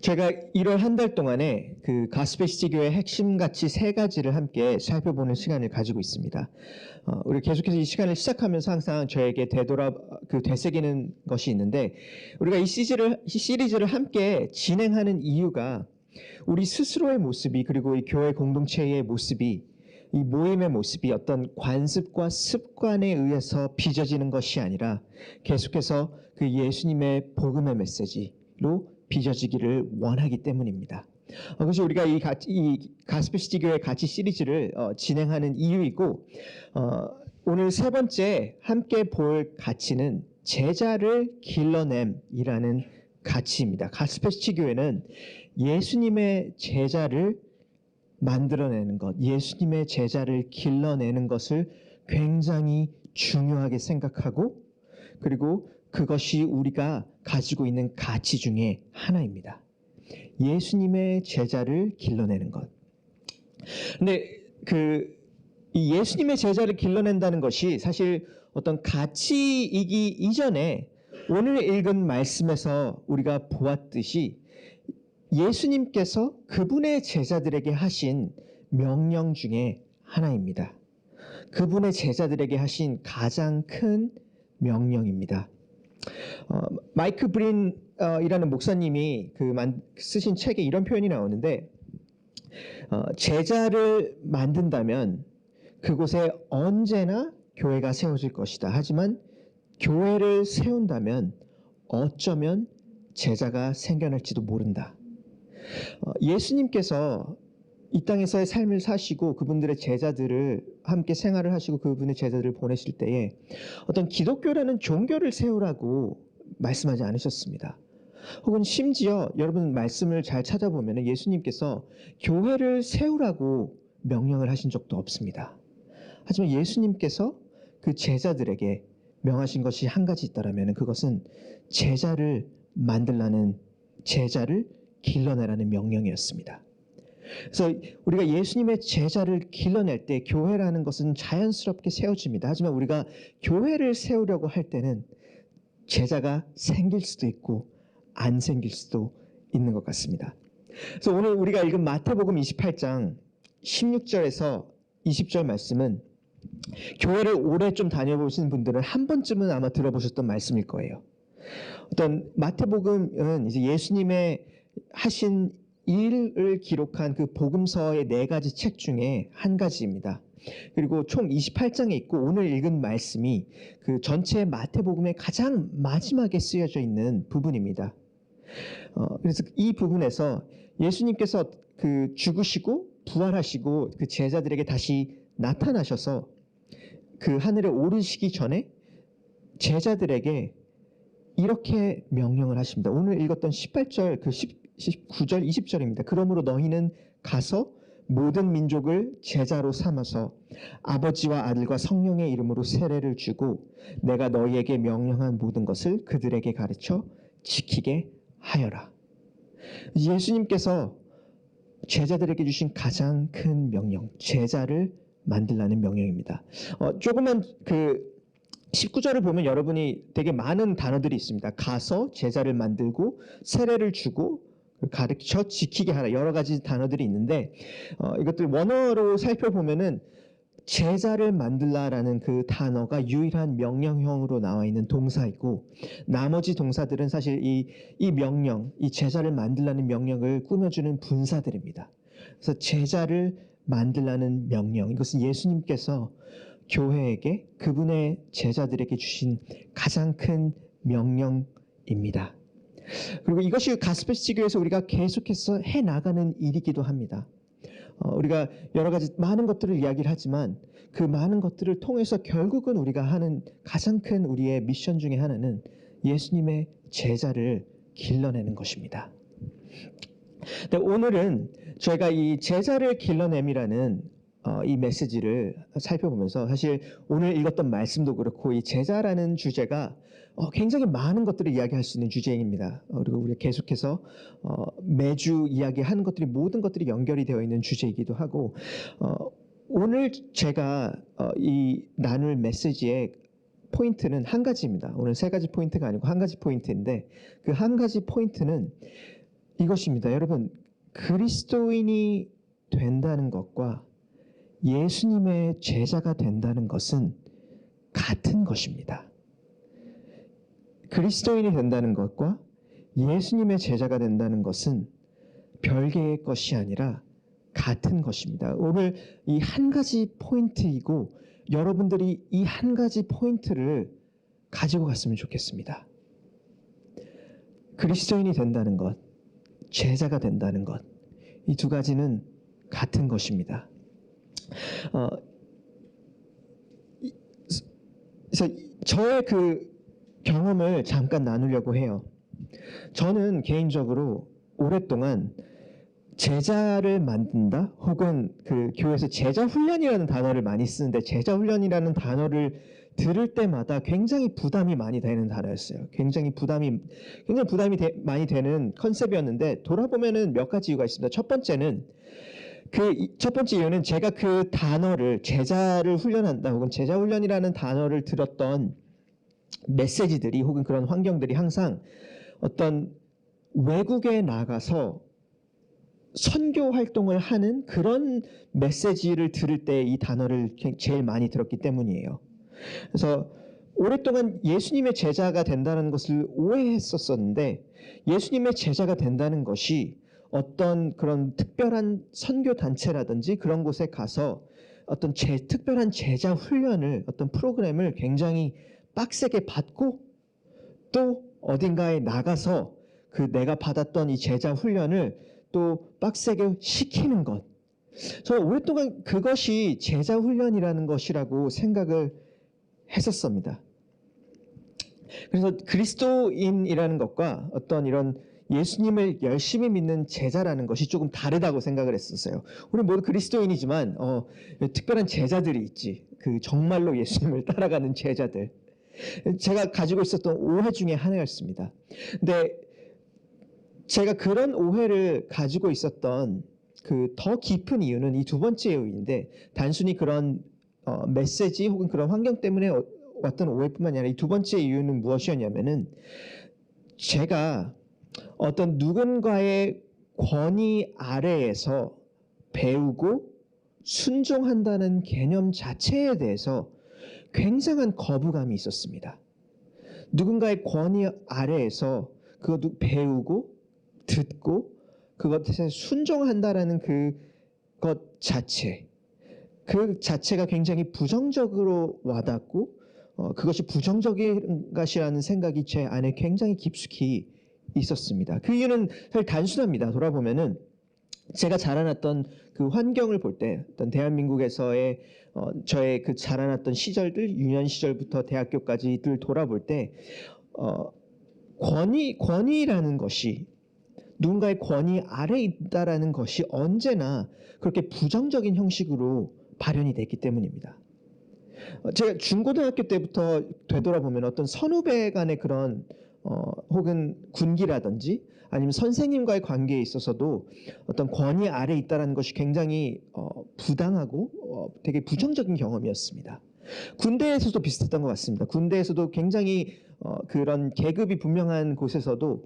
제가 1월 한 달 동안에 그 가스페 시티 교회 핵심 가치 세 가지를 함께 살펴보는 시간을 가지고 있습니다. 어, 우리 계속해서 이 시간을 시작하면서 항상 저에게 되돌아 그 되새기는 것이 있는데 우리가 이 시리즈를 이 시리즈를 함께 진행하는 이유가 우리 스스로의 모습이 그리고 이 교회 공동체의 모습이 이 모임의 모습이 어떤 관습과 습관에 의해서 빚어지는 것이 아니라 계속해서 그 예수님의 복음의 메시지로 빚어지기를 원하기 때문입니다. 어, 그래서 우리가 이, 가, 이 가스페시티 교회 가치 시리즈를 어, 진행하는 이유이고 어, 오늘 세 번째 함께 볼 가치는 제자를 길러냄이라는 가치입니다. 가스페시티 교회는 예수님의 제자를 만들어내는 것, 예수님의 제자를 길러내는 것을 굉장히 중요하게 생각하고 그리고 그것이 우리가 가지고 있는 가치 중에 하나입니다. 예수님의 제자를 길러내는 것. 근데 그 이 예수님의 제자를 길러낸다는 것이 사실 어떤 가치이기 이전에 오늘 읽은 말씀에서 우리가 보았듯이 예수님께서 그분의 제자들에게 하신 명령 중에 하나입니다. 그분의 제자들에게 하신 가장 큰 명령입니다. 어, 마이크 브린이라는 목사님이 그 만, 쓰신 책에 이런 표현이 나오는데 어, 제자를 만든다면 그곳에 언제나 교회가 세워질 것이다. 하지만 교회를 세운다면 어쩌면 제자가 생겨날지도 모른다. 어, 예수님께서 이 땅에서의 삶을 사시고 그분들의 제자들을 함께 생활을 하시고 그분의 제자들을 보내실 때에 어떤 기독교라는 종교를 세우라고 말씀하지 않으셨습니다. 혹은 심지어 여러분 말씀을 잘 찾아보면 예수님께서 교회를 세우라고 명령을 하신 적도 없습니다. 하지만 예수님께서 그 제자들에게 명하신 것이 한 가지 있다라면 그것은 제자를 만들라는 제자를 길러내라는 명령이었습니다. 그래서 우리가 예수님의 제자를 길러낼 때 교회라는 것은 자연스럽게 세워집니다. 하지만 우리가 교회를 세우려고 할 때는 제자가 생길 수도 있고 안 생길 수도 있는 것 같습니다. 그래서 오늘 우리가 읽은 마태복음 28장 16절에서 20절 말씀은 교회를 오래 좀 다녀보신 분들은 한 번쯤은 아마 들어보셨던 말씀일 거예요. 어떤 마태복음은 이제 예수님의 하신 일을 기록한 그 복음서의 네 가지 책 중에 한 가지입니다. 그리고 총 28장에 있고 오늘 읽은 말씀이 그 전체 마태복음의 가장 마지막에 쓰여져 있는 부분입니다. 어, 그래서 이 부분에서 예수님께서 그 죽으시고 부활하시고 그 제자들에게 다시 나타나셔서 그 하늘에 오르시기 전에 제자들에게 이렇게 명령을 하십니다. 오늘 읽었던 18절 그 10, 19절 20절입니다. 그러므로 너희는 가서 모든 민족을 제자로 삼아서 아버지와 아들과 성령의 이름으로 세례를 주고 내가 너희에게 명령한 모든 것을 그들에게 가르쳐 지키게 하여라. 예수님께서 제자들에게 주신 가장 큰 명령, 제자를 만들라는 명령입니다. 어, 조금만 그 19절을 보면 여러분이 되게 많은 단어들이 있습니다. 가서 제자를 만들고 세례를 주고 가르쳐 지키게 하라 여러 가지 단어들이 있는데 어, 이것들 원어로 살펴보면은 제자를 만들라라는 그 단어가 유일한 명령형으로 나와 있는 동사이고 나머지 동사들은 사실 이, 이 명령, 이 제자를 만들라는 명령을 꾸며주는 분사들입니다. 그래서 제자를 만들라는 명령, 이것은 예수님께서 교회에게 그분의 제자들에게 주신 가장 큰 명령입니다. 그리고 이것이 가스펠 교에서 우리가 계속해서 해 나가는 일이기도 합니다. 어, 우리가 여러 가지 많은 것들을 이야기를 하지만 그 많은 것들을 통해서 결국은 우리가 하는 가장 큰 우리의 미션 중에 하나는 예수님의 제자를 길러내는 것입니다. 네, 오늘은 저희가 이 제자를 길러냄이라는 어, 이 메시지를 살펴보면서 사실 오늘 읽었던 말씀도 그렇고 이 제자라는 주제가 어, 굉장히 많은 것들을 이야기할 수 있는 주제입니다. 어, 그리고 우리가 계속해서 어, 매주 이야기하는 것들이 모든 것들이 연결이 되어 있는 주제이기도 하고 어, 오늘 제가 어, 이 나눌 메시지의 포인트는 한 가지입니다. 오늘 세 가지 포인트가 아니고 한 가지 포인트인데 그 한 가지 포인트는 이것입니다. 여러분, 그리스도인이 된다는 것과 예수님의 제자가 된다는 것은 같은 것입니다. 그리스도인이 된다는 것과 예수님의 제자가 된다는 것은 별개의 것이 아니라 같은 것입니다. 오늘 이 한 가지 포인트이고 여러분들이 이 한 가지 포인트를 가지고 갔으면 좋겠습니다. 그리스도인이 된다는 것, 제자가 된다는 것, 이 두 가지는 같은 것입니다. 어, 이- 그래서 저의 그 경험을 잠깐 나누려고 해요. 저는 개인적으로 오랫동안 제자를 만든다 혹은 그 교회에서 제자 훈련이라는 단어를 많이 쓰는데 제자 훈련이라는 단어를 들을 때마다 굉장히 부담이 많이 되는 단어였어요. 굉장히 부담이 굉장히 부담이 되- 많이 되는 컨셉이었는데 돌아보면은 몇 가지 이유가 있습니다. 첫 번째는 그 첫 번째 이유는 제가 그 단어를 제자를 훈련한다 혹은 제자 훈련이라는 단어를 들었던 메시지들이 혹은 그런 환경들이 항상 어떤 외국에 나가서 선교 활동을 하는 그런 메시지를 들을 때 이 단어를 게- 제일 많이 들었기 때문이에요. 그래서 오랫동안 예수님의 제자가 된다는 것을 오해했었었는데 예수님의 제자가 된다는 것이 어떤 그런 특별한 선교 단체라든지 그런 곳에 가서 어떤 제, 특별한 제자 훈련을 어떤 프로그램을 굉장히 빡세게 받고 또 어딘가에 나가서 그 내가 받았던 이 제자 훈련을 또 빡세게 시키는 것. 저는 오랫동안 그것이 제자 훈련이라는 것이라고 생각을 했었습니다. 그래서 그리스도인이라는 것과 어떤 이런 예수님을 열심히 믿는 제자라는 것이 조금 다르다고 생각을 했었어요. 우리 모두 그리스도인이지만 어, 특별한 제자들이 있지. 그 정말로 예수님을 따라가는 제자들. 제가 가지고 있었던 오해 중에 하나였습니다. 근데 제가 그런 오해를 가지고 있었던 그 더 깊은 이유는 이 두 번째 이유인데 단순히 그런 어, 메시지 혹은 그런 환경 때문에 어- 왔던 오해뿐만이 아니라 이 두 번째 이유는 무엇이었냐면은 제가 어떤 누군가의 권위 아래에서 배우고 순종한다는 개념 자체에 대해서 굉장한 거부감이 있었습니다. 누군가의 권위 아래에서 그것도 배우고 듣고 그것에 순종한다라는 그것 자체 그 자체가 굉장히 부정적으로 와닿고 어, 그것이 부정적인 것이라는 생각이 제 안에 굉장히 깊숙이 있었습니다. 그 이유는 사실 단순합니다. 돌아보면은 제가 자라났던 그 환경을 볼 때 어떤 대한민국에서의 어, 저의 그 자라났던 시절들 유년 시절부터 대학교까지들 돌아볼 때 어, 권위 권위라는 것이 누군가의 권위 아래 있다라는 것이 언제나 그렇게 부정적인 형식으로 발현이 됐기 때문입니다. 어, 제가 중고등학교 때부터 되돌아보면 어떤 선후배 간의 그런 어, 혹은 군기라든지 아니면 선생님과의 관계에 있어서도 어떤 권위 아래 있다라는 것이 굉장히 어, 부당하고 어, 되게 부정적인 경험이었습니다. 군대에서도 비슷했던 것 같습니다. 군대에서도 굉장히 어, 그런 계급이 분명한 곳에서도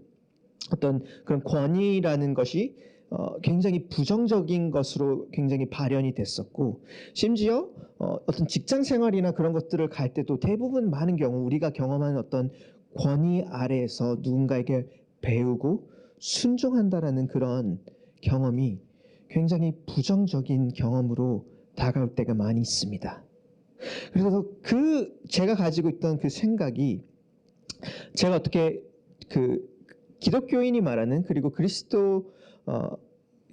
어떤 그런 권위라는 것이 어, 굉장히 부정적인 것으로 굉장히 발현이 됐었고 심지어 어, 어떤 직장 생활이나 그런 것들을 갈 때도 대부분 많은 경우 우리가 경험하는 어떤 권위 아래에서 누군가에게 배우고 순종한다라는 그런 경험이 굉장히 부정적인 경험으로 다가올 때가 많이 있습니다. 그래서 그 제가 가지고 있던 그 생각이 제가 어떻게 그 기독교인이 말하는 그리고 그리스도 어,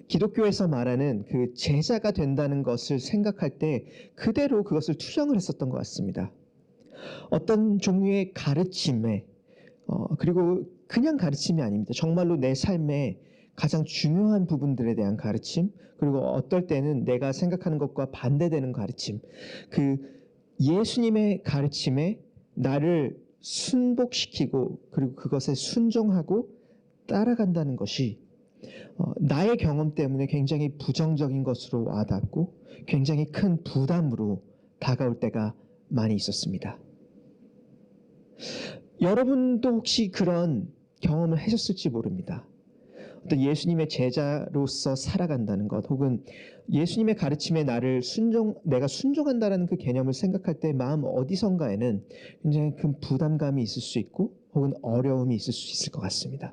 기독교에서 말하는 그 제자가 된다는 것을 생각할 때 그대로 그것을 투영을 했었던 것 같습니다. 어떤 종류의 가르침에 어, 그리고 그냥 가르침이 아닙니다. 정말로 내 삶에 가장 중요한 부분들에 대한 가르침 그리고 어떨 때는 내가 생각하는 것과 반대되는 가르침 그 예수님의 가르침에 나를 순복시키고 그리고 그것에 순종하고 따라간다는 것이 어, 나의 경험 때문에 굉장히 부정적인 것으로 와닿고 굉장히 큰 부담으로 다가올 때가 많이 있었습니다. 여러분도 혹시 그런 경험을 하셨을지 모릅니다. 어떤 예수님의 제자로서 살아간다는 것, 혹은 예수님의 가르침에 나를 순종, 내가 순종한다라는 그 개념을 생각할 때 마음 어디선가에는 굉장히 큰 부담감이 있을 수 있고, 혹은 어려움이 있을 수 있을 것 같습니다.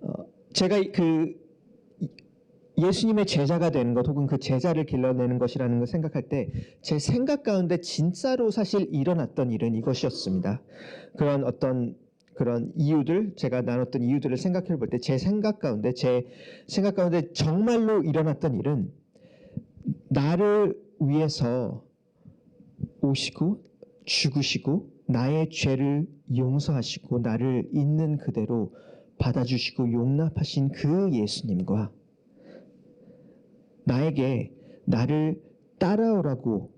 어, 제가 그 예수님의 제자가 되는 것 혹은 그 제자를 길러내는 것이라는 걸 생각할 때 제 생각 가운데 진짜로 사실 일어났던 일은 이것이었습니다. 그런 어떤 그런 이유들 제가 나눴던 이유들을 생각해 볼 때 제 생각 가운데 제 생각 가운데 정말로 일어났던 일은 나를 위해서 오시고 죽으시고 나의 죄를 용서하시고 나를 있는 그대로 받아주시고 용납하신 그 예수님과 나에게 나를 따라오라고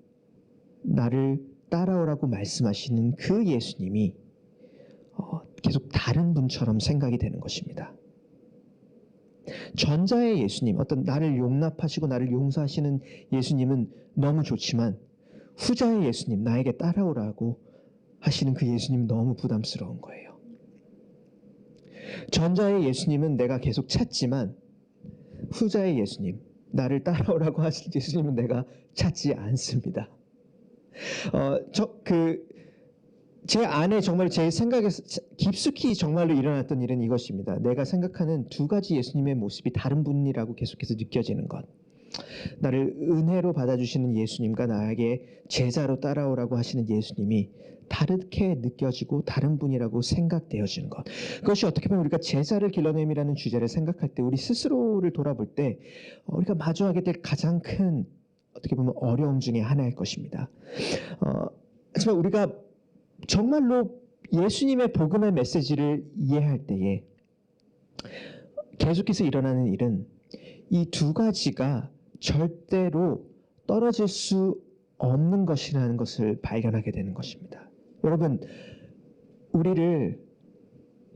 나를 따라오라고 말씀하시는 그 예수님이 어, 계속 다른 분처럼 생각이 되는 것입니다. 전자의 예수님, 어떤 나를 용납하시고 나를 용서하시는 예수님은 너무 좋지만 후자의 예수님, 나에게 따라오라고 하시는 그 예수님 너무 부담스러운 거예요. 전자의 예수님은 내가 계속 찾지만 후자의 예수님, 나를 따라오라고 하실 예수님은 내가 찾지 않습니다. 어, 저, 그, 제 안에 정말 제 생각에서 깊숙이 정말로 일어났던 일은 이것입니다. 내가 생각하는 두 가지 예수님의 모습이 다른 분이라고 계속해서 느껴지는 것. 나를 은혜로 받아주시는 예수님과 나에게 제자로 따라오라고 하시는 예수님이 다르게 느껴지고 다른 분이라고 생각되어지는 것. 그것이 어떻게 보면 우리가 제자를 길러냄이라는 주제를 생각할 때 우리 스스로를 돌아볼 때 어, 우리가 마주하게 될 가장 큰 어떻게 보면 어려움 중에 하나일 것입니다. 어, 하지만 우리가 정말로 예수님의 복음의 메시지를 이해할 때에 계속해서 일어나는 일은 이 두 가지가 절대로 떨어질 수 없는 것이라는 것을 발견하게 되는 것입니다. 여러분, 우리를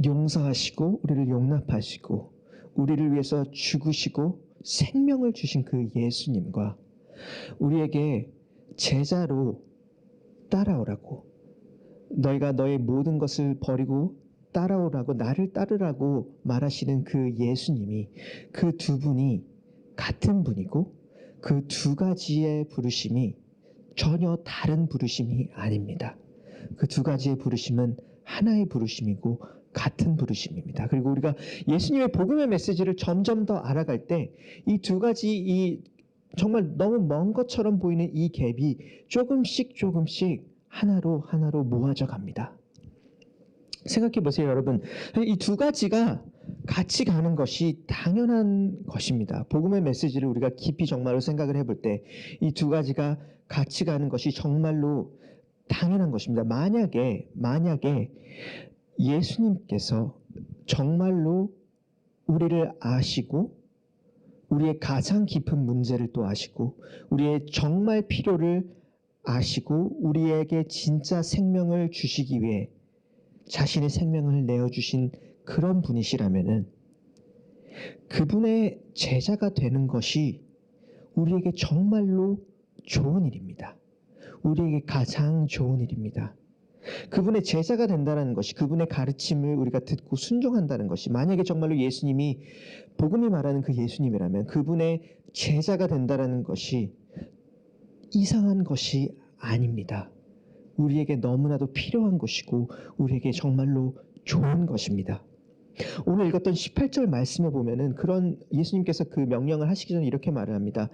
용서하시고, 우리를 용납하시고, 우리를 위해서 죽으시고, 생명을 주신 그 예수님과 우리에게 제자로 따라오라고, 너희가 너의 모든 것을 버리고 따라오라고, 나를 따르라고 말하시는 그 예수님이 그 두 분이 같은 분이고, 그 두 가지의 부르심이 전혀 다른 부르심이 아닙니다. 그 두 가지의 부르심은 하나의 부르심이고 같은 부르심입니다. 그리고 우리가 예수님의 복음의 메시지를 점점 더 알아갈 때 이 두 가지 이 정말 너무 먼 것처럼 보이는 이 갭이 조금씩 조금씩 하나로 하나로 모아져 갑니다. 생각해 보세요, 여러분. 이 두 가지가 같이 가는 것이 당연한 것입니다. 복음의 메시지를 우리가 깊이 정말로 생각을 해볼 때 이 두 가지가 같이 가는 것이 정말로 당연한 것입니다. 만약에 만약에 예수님께서 정말로 우리를 아시고 우리의 가장 깊은 문제를 또 아시고 우리의 정말 필요를 아시고 우리에게 진짜 생명을 주시기 위해 자신의 생명을 내어 주신 그런 분이시라면은 그분의 제자가 되는 것이 우리에게 정말로 좋은 일입니다. 우리에게 가장 좋은 일입니다. 그분의 제자가 된다는 것이 그분의 가르침을 우리가 듣고 순종한다는 것이 만약에 정말로 예수님이 복음이 말하는 그 예수님이라면 그분의 제자가 된다는 것이 이상한 것이 아닙니다. 우리에게 너무나도 필요한 것이고 우리에게 정말로 좋은 것입니다. 오늘 읽었던 18절 말씀에 보면은 그런 예수님께서 그 명령을 하시기 전에 이렇게 말을 합니다.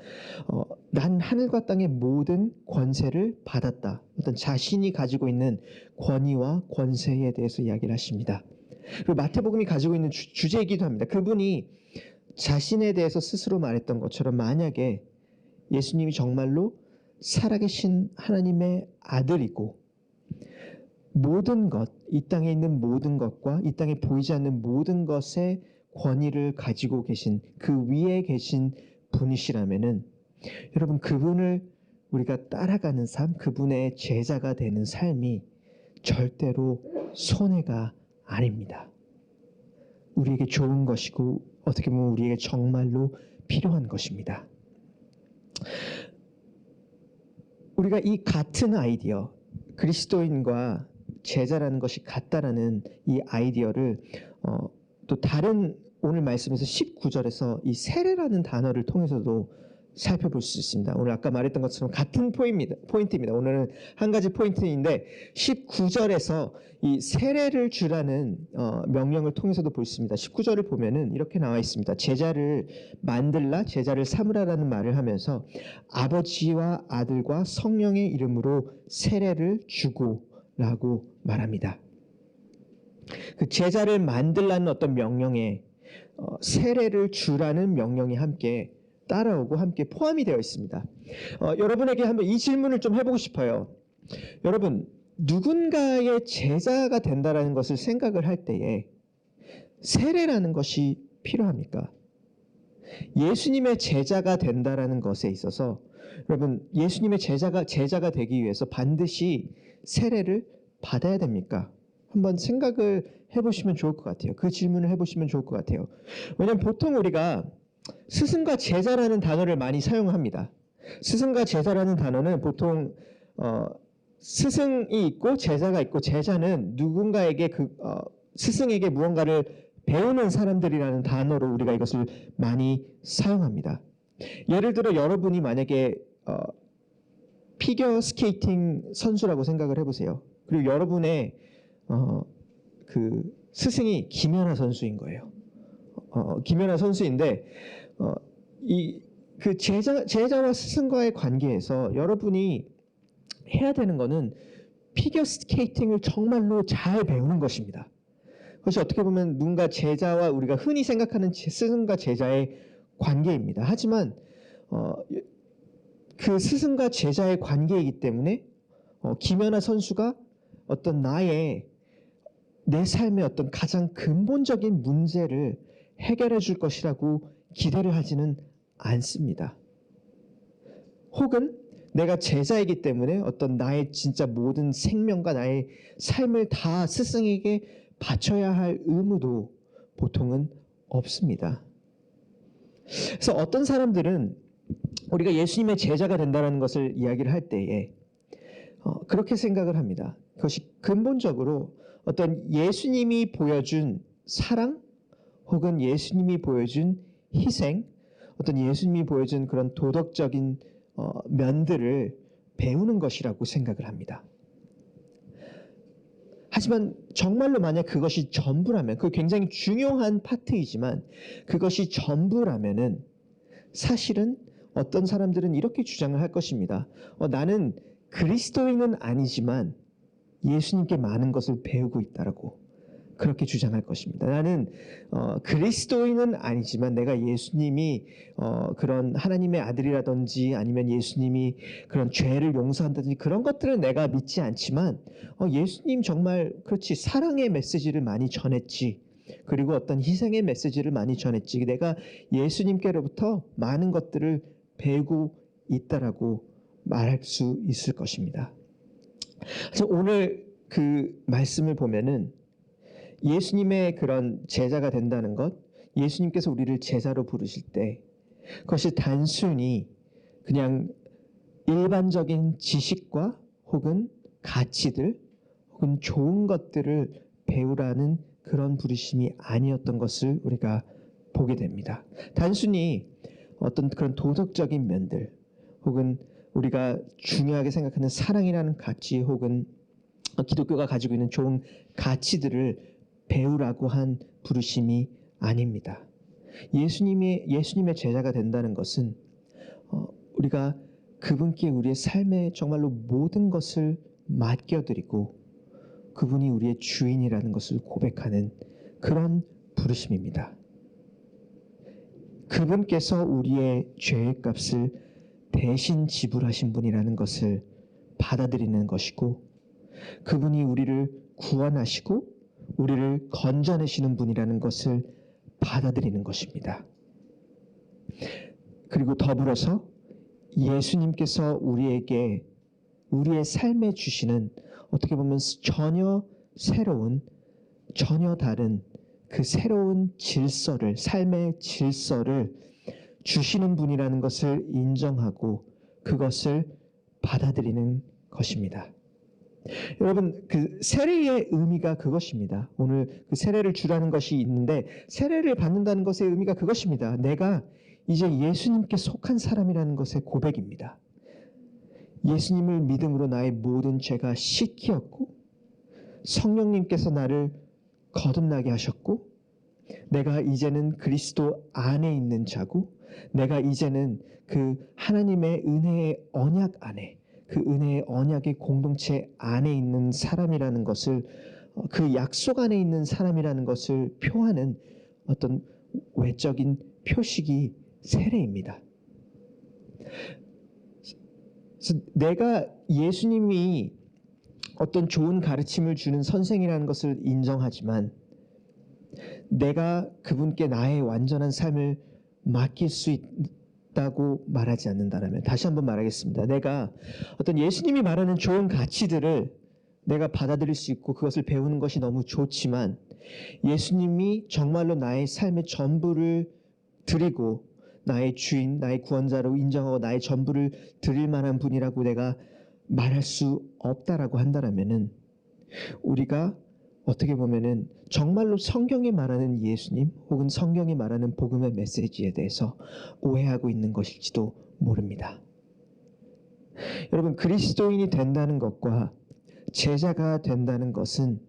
어, 난 하늘과 땅의 모든 권세를 받았다. 어떤 자신이 가지고 있는 권위와 권세에 대해서 이야기를 하십니다. 그리고 마태복음이 가지고 있는 주, 주제이기도 합니다. 그분이 자신에 대해서 스스로 말했던 것처럼 만약에 예수님이 정말로 살아계신 하나님의 아들이고 모든 것, 이 땅에 있는 모든 것과 이 땅에 보이지 않는 모든 것의 권위를 가지고 계신 그 위에 계신 분이시라면은 여러분 그분을 우리가 따라가는 삶, 그분의 제자가 되는 삶이 절대로 손해가 아닙니다. 우리에게 좋은 것이고 어떻게 보면 우리에게 정말로 필요한 것입니다. 우리가 이 같은 아이디어, 그리스도인과 제자라는 것이 같다라는 이 아이디어를 어, 또 다른 오늘 말씀에서 19절에서 이 세례라는 단어를 통해서도 살펴볼 수 있습니다. 오늘 아까 말했던 것처럼 같은 포인트입니다. 포인트입니다. 오늘은 한 가지 포인트인데 19절에서 이 세례를 주라는 어, 명령을 통해서도 볼 수 있습니다. 19절을 보면은 이렇게 나와 있습니다. 제자를 만들라, 제자를 삼으라라는 말을 하면서 아버지와 아들과 성령의 이름으로 세례를 주고 라고 말합니다. 그 제자를 만들라는 어떤 명령에 어, 세례를 주라는 명령이 함께 따라오고 함께 포함이 되어 있습니다. 어, 여러분에게 한번 이 질문을 좀 해보고 싶어요. 여러분 누군가의 제자가 된다라는 것을 생각을 할 때에 세례라는 것이 필요합니까? 예수님의 제자가 된다라는 것에 있어서 여러분 예수님의 제자가 제자가 되기 위해서 반드시 세례를 받아야 됩니까? 한번 생각을 해보시면 좋을 것 같아요. 그 질문을 해보시면 좋을 것 같아요. 왜냐하면 보통 우리가 스승과 제자라는 단어를 많이 사용합니다. 스승과 제자라는 단어는 보통 어, 스승이 있고 제자가 있고 제자는 누군가에게 그 어, 스승에게 무언가를 배우는 사람들이라는 단어로 우리가 이것을 많이 사용합니다. 예를 들어 여러분이 만약에 어, 피겨 스케이팅 선수라고 생각을 해보세요. 그리고 여러분의 어, 그 스승이 김연아 선수인 거예요. 어, 김연아 선수인데 어, 이그 제자 제자와 스승과의 관계에서 여러분이 해야 되는 거는 피겨 스케이팅을 정말로 잘 배우는 것입니다. 그것이 어떻게 보면 누군가 제자와 우리가 흔히 생각하는 제- 스승과 제자의 관계입니다. 하지만 어, 그 스승과 제자의 관계이기 때문에 어, 김연아 선수가 어떤 나의 내 삶의 어떤 가장 근본적인 문제를 해결해 줄 것이라고 기대를 하지는 않습니다. 혹은 내가 제자이기 때문에 어떤 나의 진짜 모든 생명과 나의 삶을 다 스승에게 바쳐야 할 의무도 보통은 없습니다. 그래서 어떤 사람들은 우리가 예수님의 제자가 된다는 것을 이야기를 할 때에 어, 그렇게 생각을 합니다. 그것이 근본적으로 어떤 예수님이 보여준 사랑 혹은 예수님이 보여준 희생, 어떤 예수님이 보여준 그런 도덕적인 어, 면들을 배우는 것이라고 생각을 합니다. 하지만 정말로 만약 그것이 전부라면, 그 굉장히 중요한 파트이지만 그것이 전부라면은 사실은 어떤 사람들은 이렇게 주장을 할 것입니다. 어, 나는 그리스도인은 아니지만 예수님께 많은 것을 배우고 있다라고 그렇게 주장할 것입니다. 나는 어, 그리스도인은 아니지만 내가 예수님이 어, 그런 하나님의 아들이라든지 아니면 예수님이 그런 죄를 용서한다든지 그런 것들은 내가 믿지 않지만 어, 예수님 정말 그렇지 사랑의 메시지를 많이 전했지. 그리고 어떤 희생의 메시지를 많이 전했지. 내가 예수님께로부터 많은 것들을 배우고 있다라고 말할 수 있을 것입니다. 그래서 오늘 그 말씀을 보면은 예수님의 그런 제자가 된다는 것, 예수님께서 우리를 제자로 부르실 때 그것이 단순히 그냥 일반적인 지식과 혹은 가치들 혹은 좋은 것들을 배우라는 그런 부르심이 아니었던 것을 우리가 보게 됩니다. 단순히 어떤 그런 도덕적인 면들 혹은 우리가 중요하게 생각하는 사랑이라는 가치 혹은 기독교가 가지고 있는 좋은 가치들을 배우라고 한 부르심이 아닙니다. 예수님이 예수님의 제자가 된다는 것은 어, 우리가 그분께 우리의 삶의 정말로 모든 것을 맡겨드리고 그분이 우리의 주인이라는 것을 고백하는 그런 부르심입니다. 그분께서 우리의 죄의 값을 대신 지불하신 분이라는 것을 받아들이는 것이고 그분이 우리를 구원하시고 우리를 건져내시는 분이라는 것을 받아들이는 것입니다. 그리고 더불어서 예수님께서 우리에게 우리의 삶에 주시는 어떻게 보면 전혀 새로운 전혀 다른 그 새로운 질서를 삶의 질서를 주시는 분이라는 것을 인정하고 그것을 받아들이는 것입니다. 여러분 그 세례의 의미가 그것입니다. 오늘 그 세례를 주라는 것이 있는데 세례를 받는다는 것의 의미가 그것입니다. 내가 이제 예수님께 속한 사람이라는 것의 고백입니다. 예수님을 믿음으로 나의 모든 죄가 씻기었고 성령님께서 나를 거듭나게 하셨고 내가 이제는 그리스도 안에 있는 자고 내가 이제는 그 하나님의 은혜의 언약 안에 그 은혜의 언약의 공동체 안에 있는 사람이라는 것을 어, 그 약속 안에 있는 사람이라는 것을 표하는 어떤 외적인 표식이 세례입니다. 내가 예수님이 어떤 좋은 가르침을 주는 선생이라는 것을 인정하지만 내가 그분께 나의 완전한 삶을 맡길 수 있다고 말하지 않는다면 다시 한번 말하겠습니다. 내가 어떤 예수님이 말하는 좋은 가치들을 내가 받아들일 수 있고 그것을 배우는 것이 너무 좋지만 예수님이 정말로 나의 삶의 전부를 드리고 나의 주인, 나의 구원자로 인정하고 나의 전부를 드릴 만한 분이라고 내가 말할 수 없다라고 한다라면은 우리가 어떻게 보면은 정말로 성경에 말하는 예수님 혹은 성경이 말하는 복음의 메시지에 대해서 오해하고 있는 것일지도 모릅니다. 여러분 그리스도인이 된다는 것과 제자가 된다는 것은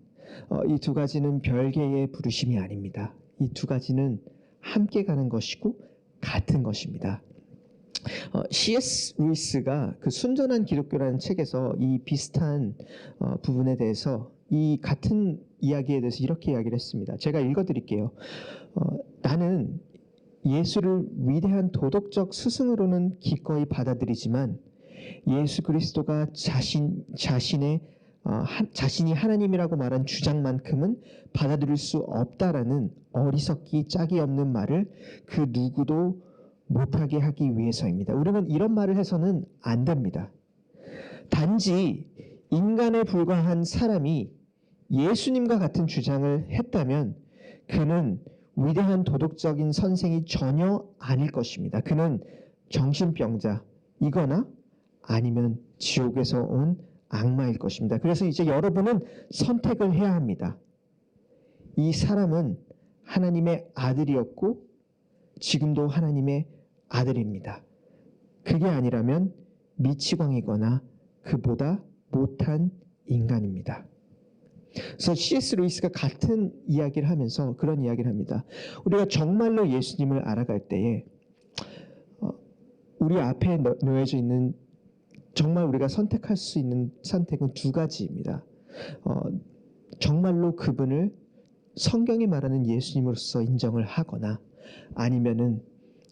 어, 이두 가지는 별개의 부르심이 아닙니다. 이 두 가지는 함께 가는 것이고 같은 것입니다. 어, C.S. 루이스가 그 순전한 기독교라는 책에서 이 비슷한 어, 부분에 대해서 이 같은 이야기에 대해서 이렇게 이야기를 했습니다. 제가 읽어드릴게요. 어, 나는 예수를 위대한 도덕적 스승으로는 기꺼이 받아들이지만 예수 그리스도가 자신 자신의 어, 하, 자신이 하나님이라고 말한 주장만큼은 받아들일 수 없다라는 어리석기 짝이 없는 말을 그 누구도 못하게 하기 위해서입니다. 우리는 이런 말을 해서는 안 됩니다. 단지 인간에 불과한 사람이 예수님과 같은 주장을 했다면 그는 위대한 도덕적인 선생이 전혀 아닐 것입니다. 그는 정신병자이거나 아니면 지옥에서 온 악마일 것입니다. 그래서 이제 여러분은 선택을 해야 합니다. 이 사람은 하나님의 아들이었고 지금도 하나님의 아들입니다. 그게 아니라면 미치광이거나 그보다 못한 인간입니다. 그래서 C.S. 루이스가 같은 이야기를 하면서 그런 이야기를 합니다. 우리가 정말로 예수님을 알아갈 때에 어, 우리 앞에 놓- 놓여져 있는 정말 우리가 선택할 수 있는 선택은 두 가지입니다. 어, 정말로 그분을 성경이 말하는 예수님으로서 인정을 하거나 아니면은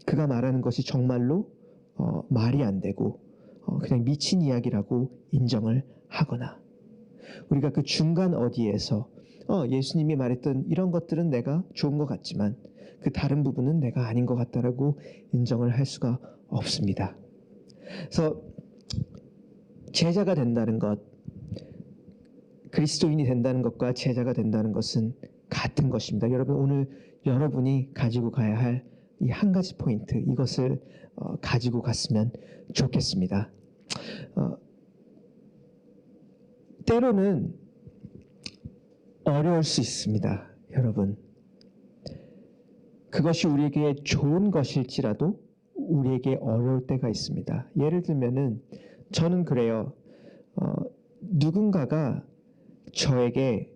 그가 말하는 것이 정말로 어, 말이 안 되고 어, 그냥 미친 이야기라고 인정을 하거나 우리가 그 중간 어디에서 어, 예수님이 말했던 이런 것들은 내가 좋은 것 같지만 그 다른 부분은 내가 아닌 것 같다라고 인정을 할 수가 없습니다. 그래서 제자가 된다는 것, 그리스도인이 된다는 것과 제자가 된다는 것은 같은 것입니다. 여러분 오늘 여러분이 가지고 가야 할 이 한 가지 포인트 이것을 어, 가지고 갔으면 좋겠습니다. 어, 때로는 어려울 수 있습니다, 여러분. 그것이 우리에게 좋은 것일지라도 우리에게 어려울 때가 있습니다. 예를 들면은 저는 그래요. 어, 누군가가 저에게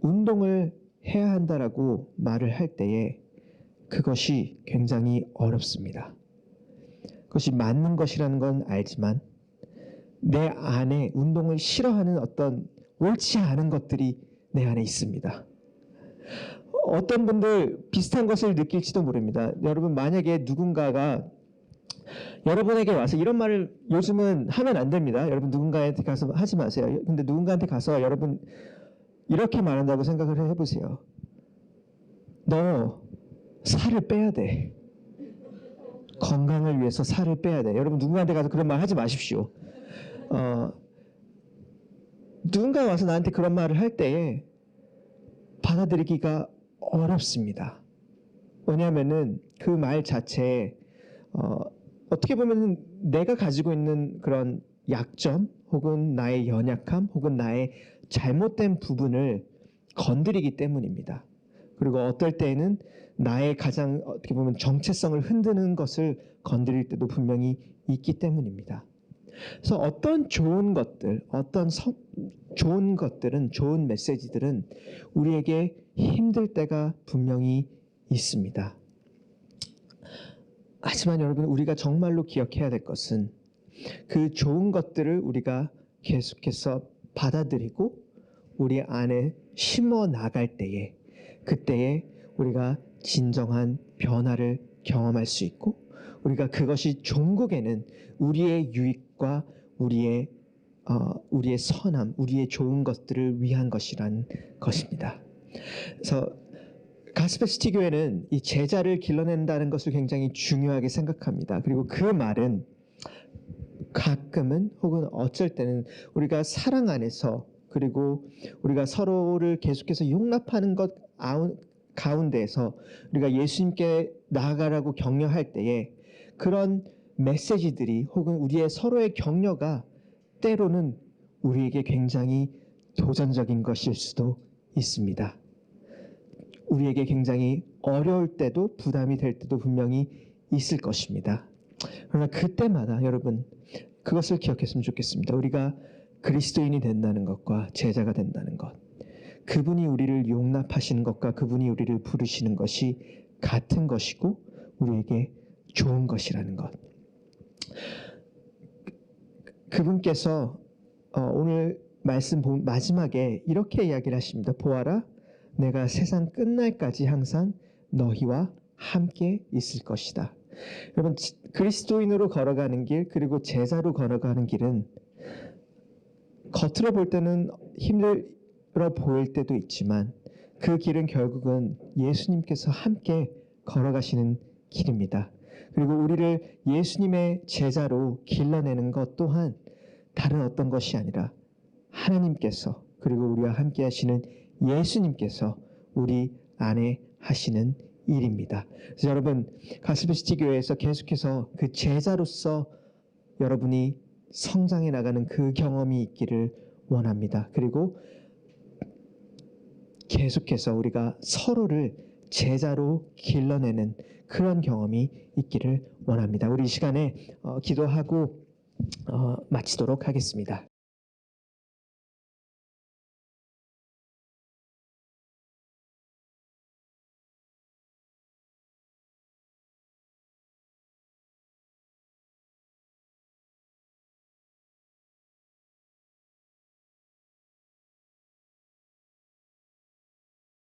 운동을 해야 한다라고 말을 할 때에 그것이 굉장히 어렵습니다. 그것이 맞는 것이라는 건 알지만 내 안에 운동을 싫어하는 어떤 옳지 않은 것들이 내 안에 있습니다. 어떤 분들 비슷한 것을 느낄지도 모릅니다. 여러분 만약에 누군가가 여러분에게 와서 이런 말을 요즘은 하면 안 됩니다. 여러분 누군가한테 가서 하지 마세요. 근데 누군가한테 가서 여러분 이렇게 말한다고 생각을 해보세요. 너 살을 빼야 돼. 건강을 위해서 살을 빼야 돼. 여러분 누군가한테 가서 그런 말 하지 마십시오. 어, 누군가 와서 나한테 그런 말을 할 때에 받아들이기가 어렵습니다. 왜냐하면은 그 말 자체에 어, 어떻게 보면 내가 가지고 있는 그런 약점 혹은 나의 연약함 혹은 나의 잘못된 부분을 건드리기 때문입니다. 그리고 어떨 때에는 나의 가장 어떻게 보면 정체성을 흔드는 것을 건드릴 때도 분명히 있기 때문입니다. 그래서 어떤 좋은 것들, 어떤 서- 좋은 것들은 좋은 메시지들은 우리에게 힘들 때가 분명히 있습니다. 하지만 여러분 우리가 정말로 기억해야 될 것은 그 좋은 것들을 우리가 계속해서 받아들이고 우리 안에 심어 나갈 때에 그때에 우리가 진정한 변화를 경험할 수 있고 우리가 그것이 종국에는 우리의 유익과 우리의 어, 우리의 선함, 우리의 좋은 것들을 위한 것이라는 것입니다. 그래서 가스페스티 교회는 이 제자를 길러낸다는 것을 굉장히 중요하게 생각합니다. 그리고 그 말은 가끔은 혹은 어쩔 때는 우리가 사랑 안에서 그리고 우리가 서로를 계속해서 용납하는 것 가운데에서 우리가 예수님께 나아가라고 격려할 때에 그런 메시지들이 혹은 우리의 서로의 격려가 때로는 우리에게 굉장히 도전적인 것일 수도 있습니다. 우리에게 굉장히 어려울 때도 부담이 될 때도 분명히 있을 것입니다. 그러나 그때마다 여러분 그것을 기억했으면 좋겠습니다. 우리가 그리스도인이 된다는 것과 제자가 된다는 것. 그분이 우리를 용납하시는 것과 그분이 우리를 부르시는 것이 같은 것이고 우리에게 좋은 것이라는 것. 그분께서 어, 오늘 말씀 본 마지막에 이렇게 이야기를 하십니다. 보아라, 내가 세상 끝날까지 항상 너희와 함께 있을 것이다. 여러분 지- 그리스도인으로 걸어가는 길 그리고 제자로 걸어가는 길은 겉으로 볼 때는 힘들 어 보일 때도 있지만 그 길은 결국은 예수님께서 함께 걸어가시는 길입니다. 그리고 우리를 예수님의 제자로 길러내는 것 또한 다른 어떤 것이 아니라 하나님께서 그리고 우리와 함께 하시는 예수님께서 우리 안에 하시는 일입니다. 그래서 여러분 가스베시티 교회에서 계속해서 그 제자로서 여러분이 성장해 나가는 그 경험이 있기를 원합니다. 그리고 계속해서 우리가 서로를 제자로 길러내는 그런 경험이 있기를 원합니다. 우리 이 시간에 어, 기도하고 어, 마치도록 하겠습니다.